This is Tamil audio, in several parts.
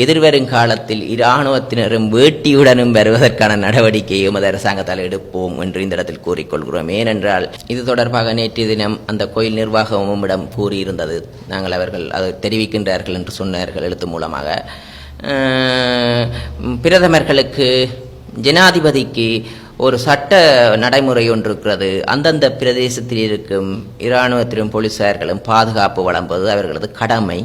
எதிர்வரும் காலத்தில் இராணுவத்தினரும் வேட்டியுடனும் வருவதற்கான நடவடிக்கையை எமது அரசாங்கத்தால் எடுப்போம் என்று இந்த இடத்தில் கூறிக்கொள்கிறோம். ஏனென்றால் இது தொடர்பாக நேற்று தினம் அந்த கோயில் நிர்வாகமிடம் கூறியிருந்தது. நாங்கள் அவர்கள் அதை தெரிவிக்கின்றார்கள் என்று சொன்னார்கள் எழுத்து மூலமாக. பிரதமர்களுக்கு ஜனாதிபதிக்கு ஒரு சட்ட நடைமுறை ஒன்று இருக்கிறது. அந்தந்த பிரதேசத்தில் இருக்கும் இராணுவத்திலும் போலீசார்களும் பாதுகாப்பு வழங்குவது அவர்களது கடமை.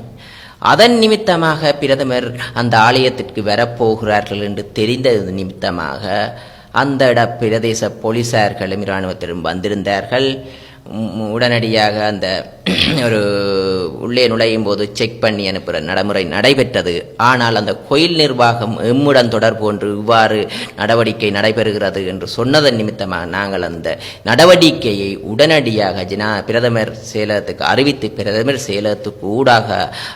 அதன் நிமித்தமாக பிரதமர் அந்த ஆலயத்திற்கு வரப்போகிறார்கள் என்று தெரிந்தது நிமித்தமாக. அந்த இட பிரதேச போலீசார்களும் இராணுவத்திலும் வந்திருந்தார்கள். உடனடியாக அந்த ஒரு உள்ளே நுழையும் போது செக் பண்ணி அனுப்புகிற நடைமுறை நடைபெற்றது. ஆனால் அந்த கோயில் நிர்வாகம் எம்முடன் தொடர்பு ஒன்று இவ்வாறு நடவடிக்கை நடைபெறுகிறது என்று சொன்னதன் நிமித்தமாக நாங்கள் அந்த நடவடிக்கையை உடனடியாக ஜினா பிரதமர் செயலகத்துக்கு அறிவித்து பிரதமர் செயலகத்துக்கு ஊடாக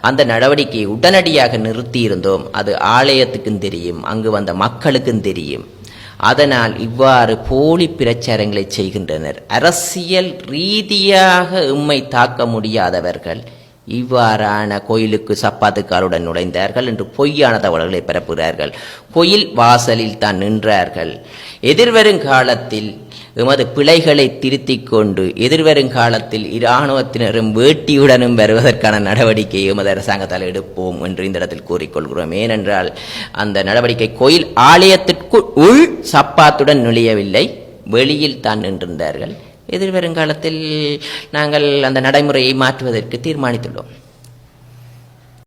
அந்த நடவடிக்கையை உடனடியாக நிறுத்தியிருந்தோம். அது ஆலயத்துக்கும் தெரியும் அங்கு வந்த மக்களுக்கும் தெரியும். அதனால் இவ்வாறு போலி பிரச்சாரங்களை செய்கின்றனர். அரசியல் ரீதியாக உம்மை தாக்க முடியாதவர்கள் இவ்வாறான கோயிலுக்கு சப்பாத்துக்காருடன் நுழைந்தார்கள் என்று பொய்யான தகவல்களை பரப்புகிறார்கள். கோயில் வாசலில் தான் நின்றார்கள். எதிர்வரும் காலத்தில் எமது பிழைகளை திருத்திக் கொண்டு எதிர்வரும் காலத்தில் இராணுவத்தினரும் வேட்டியுடனும் வருவதற்கான நடவடிக்கையை எமது அரசாங்கத்தால் எடுப்போம் என்று இந்த இடத்தில் கூறிக்கொள்கிறோம். ஏனென்றால் அந்த நடவடிக்கை கோயில் ஆலயத்திற்கு உள் சப்பாத்துடன் நுழையவில்லை. வெளியில் தான் நின்றிருந்தார்கள். எதிர்வரும் காலத்தில் நாங்கள் அந்த நடைமுறையை மாற்றுவதற்கு தீர்மானித்துள்ளோம்.